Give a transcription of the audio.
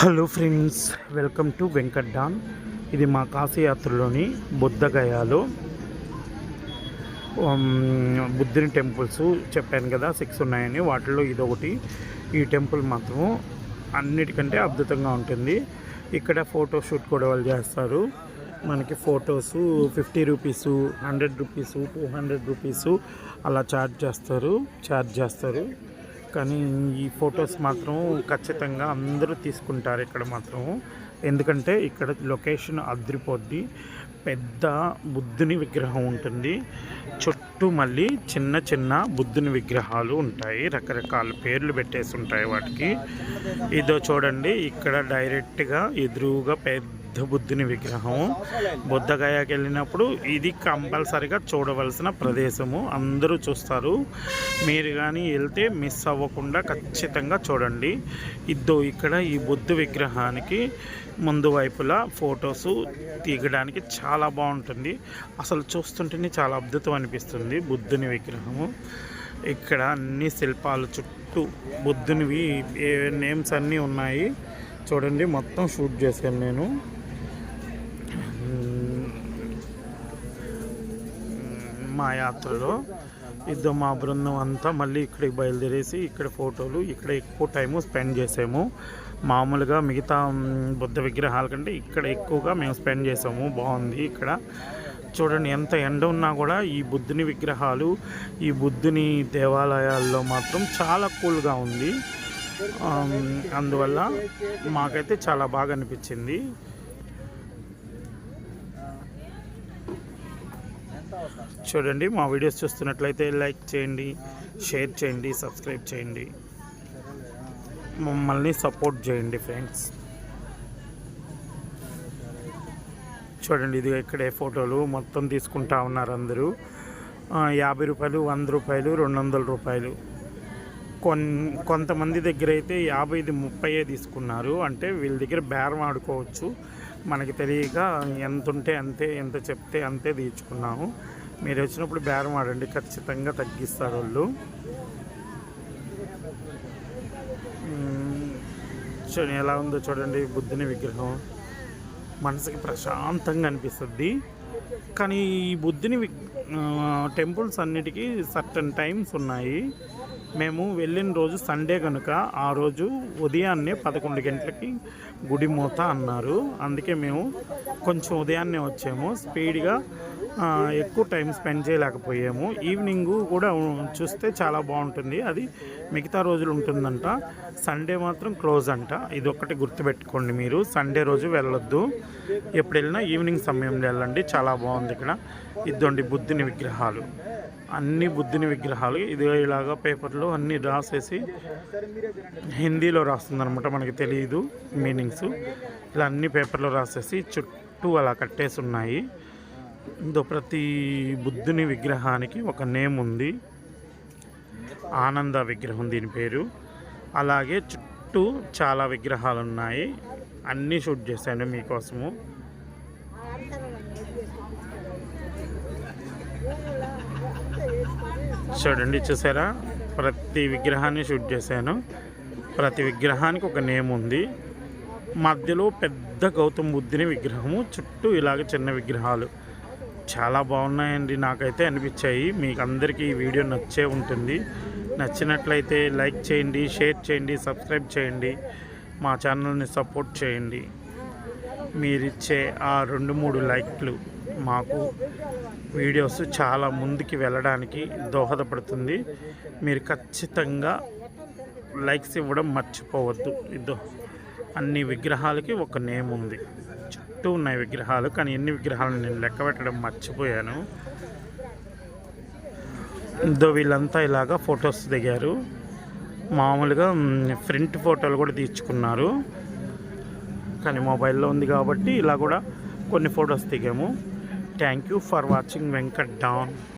Hello friends welcome to Venkat Don. ఇది మా కాశీయాత్రలోని బుద్ధగయాలో. బుద్ధుని టెంపుల్స్ చెప్పాను కదా సిక్స్ ఉన్నాయని. వాటిలో ఇదొకటి. ఈ టెంపుల్ మాత్రం అన్నిటికంటే అద్భుతంగా ఉంటుంది. ఇక్కడ ఫోటో షూట్ కూడా వాళ్ళు చేస్తారు. మనకి photos fifty rupees hundred rupees two hundred rupees అలా ఛార్జ్ చేస్తారు. ఛార్జ్ చేస్తారు. కానీ ఈ ఫొటోస్ మాత్రం ఖచ్చితంగా అందరూ తీసుకుంటారు ఇక్కడ మాత్రం. ఎందుకంటే ఇక్కడ లొకేషన్ అద్రిపోద్ది. పెద్ద బుద్ధుని విగ్రహం ఉంటుంది. చుట్టూ మళ్ళీ చిన్న చిన్న బుద్ధుని విగ్రహాలు ఉంటాయి. రకరకాల పేర్లు పెట్టేసి ఉంటాయి వాటికి. ఇదో చూడండి ఇక్కడ డైరెక్ట్గా ఎదురుగా పెద్ద బుద్ధుని విగ్రహం. బుద్ధగయాకి వెళ్ళినప్పుడు ఇది కంపల్సరిగా చూడవలసిన ప్రదేశము. అందరూ చూస్తారు. మీరు కానీ వెళ్తే మిస్ అవ్వకుండా ఖచ్చితంగా చూడండి. ఇద్దో ఇక్కడ ఈ బుద్ధ విగ్రహానికి ముందు వైపులా ఫొటోస్ తీయడానికి చాలా బాగుంటుంది. అసలు చూస్తుంటేనే చాలా అద్భుతం అనిపిస్తుంది బుద్ధుని విగ్రహము. ఇక్కడ అన్ని శిల్పాలు చుట్టూ బుద్ధునివి ఏ నేమ్స్ అన్నీ ఉన్నాయి. చూడండి మొత్తం షూట్ చేశాను నేను. మా యాత్రలో ఇద్దరు మా బృందం అంతా మళ్ళీ ఇక్కడికి బయలుదేరేసి ఇక్కడ ఫోటోలు ఇక్కడ ఎక్కువ టైము స్పెండ్ చేసాము. మామూలుగా మిగతా బుద్ధ విగ్రహాల కంటే ఇక్కడ ఎక్కువగా మేము స్పెండ్ చేసాము. బాగుంది ఇక్కడ. చూడండి ఎంత ఎండ ఉన్నా కూడా ఈ బుద్ధుని విగ్రహాలు ఈ బుద్ధుని దేవాలయాల్లో మాత్రం చాలా కూల్గా ఉంది. అందువల్ల మాకైతే చాలా బాగా అనిపించింది. చూడండి మా వీడియోస్ చూస్తున్నట్లయితే లైక్ చేయండి షేర్ చేయండి సబ్స్క్రైబ్ చేయండి. మమ్మల్ని సపోర్ట్ చేయండి ఫ్రెండ్స్. చూడండి ఇది ఇక్కడే ఫోటోలు మొత్తం తీసుకుంటా ఉన్నారు అందరూ. యాభై రూపాయలు వంద రూపాయలు రెండు వందల రూపాయలు. కొన్ కొంతమంది దగ్గర అయితే యాభైది ముప్పై తీసుకున్నారు. అంటే వీళ్ళ దగ్గర బేరం ఆడుకోవచ్చు. మనకి తెలియక ఎంత ఉంటే అంతే ఎంత చెప్తే అంతే తీర్చుకున్నాము. మీరు వచ్చినప్పుడు బేరం ఆడండి ఖచ్చితంగా తగ్గిస్తారు వాళ్ళు. చూడండి ఎలా ఉందో చూడండి బుద్ధుని విగ్రహం. మనసుకి ప్రశాంతంగా అనిపిస్తుంది. కానీ ఈ బుద్ధుని టెంపుల్స్ అన్నిటికీ సర్టన్ టైమ్స్ ఉన్నాయి. మేము వెళ్ళిన రోజు సండే కనుక ఆ రోజు ఉదయాన్నే పదకొండు గంటలకి గుడి మూత అన్నారు. అందుకే మేము కొంచెం ఉదయాన్నే వచ్చాము. స్పీడ్గా ఎక్కువ టైం స్పెండ్ చేయలేకపోయాము. ఈవినింగ్ కూడా చూస్తే చాలా బాగుంటుంది. అది మిగతా రోజులు ఉంటుందంట. సండే మాత్రం క్లోజ్ అంట. ఇది ఒక్కటి గుర్తుపెట్టుకోండి మీరు. సండే రోజు వెళ్ళొద్దు. ఎప్పుడు వెళ్ళినా ఈవినింగ్ సమయంలో వెళ్ళండి. చాలా బాగుంది ఇక్కడ. ఇద్దండి బుద్ధుని విగ్రహాలు. అన్ని బుద్ధుని విగ్రహాలు ఇది ఇలాగా పేపర్లో అన్ని రాసేసి హిందీలో రాస్తుందనమాట మనకి తెలియదు మీనింగ్స్. ఇలా అన్ని పేపర్లో రాసేసి చుట్టూ అలా కట్టేసి ఉన్నాయి. ఇందో ప్రతి బుద్ధుని విగ్రహానికి ఒక నేమ్ ఉంది. ఆనంద విగ్రహం దీని పేరు. అలాగే చుట్టూ చాలా విగ్రహాలు ఉన్నాయి అన్నీ షూట్ చేశాను మీకోసము. చూడండి చూసారా? ప్రతి విగ్రహాన్ని షూట్ చేశాను. ప్రతి విగ్రహానికి ఒక నేమ్ ఉంది. మధ్యలో పెద్ద గౌతమ బుద్ధుని విగ్రహము చుట్టూ ఇలాగ చిన్న విగ్రహాలు. చాలా బాగున్నాయండి నాకైతే అనిపించాయి. మీకు అందరికీ ఈ వీడియో నచ్చే ఉంటుంది. నచ్చినట్లయితే లైక్ చేయండి షేర్ చేయండి సబ్స్క్రైబ్ చేయండి. మా ఛానల్ని సపోర్ట్ చేయండి. మీరిచ్చే ఆ రెండు మూడు లైక్లు మాకు వీడియోస్ చాలా ముందుకి వెళ్ళడానికి దోహదపడుతుంది. మీరు ఖచ్చితంగా లైక్స్ ఇవ్వడం మర్చిపోవద్దు. ఇదో అన్ని విగ్రహాలకి ఒక నేమ్ ఉంది. చుట్టూ ఉన్నాయి విగ్రహాలు కానీ ఎన్ని విగ్రహాలు నేను లెక్క పెట్టడం మర్చిపోయాను. ఇదో వీళ్ళంతా ఇలాగా ఫొటోస్ దిగారు. మామూలుగా ఫ్రంట్ ఫోటోలు కూడా తీర్చుకున్నారు. కానీ మొబైల్లో ఉంది కాబట్టి ఇలా కూడా కొన్ని ఫొటోస్ దిగాము. Thank you for watching Venkat Don.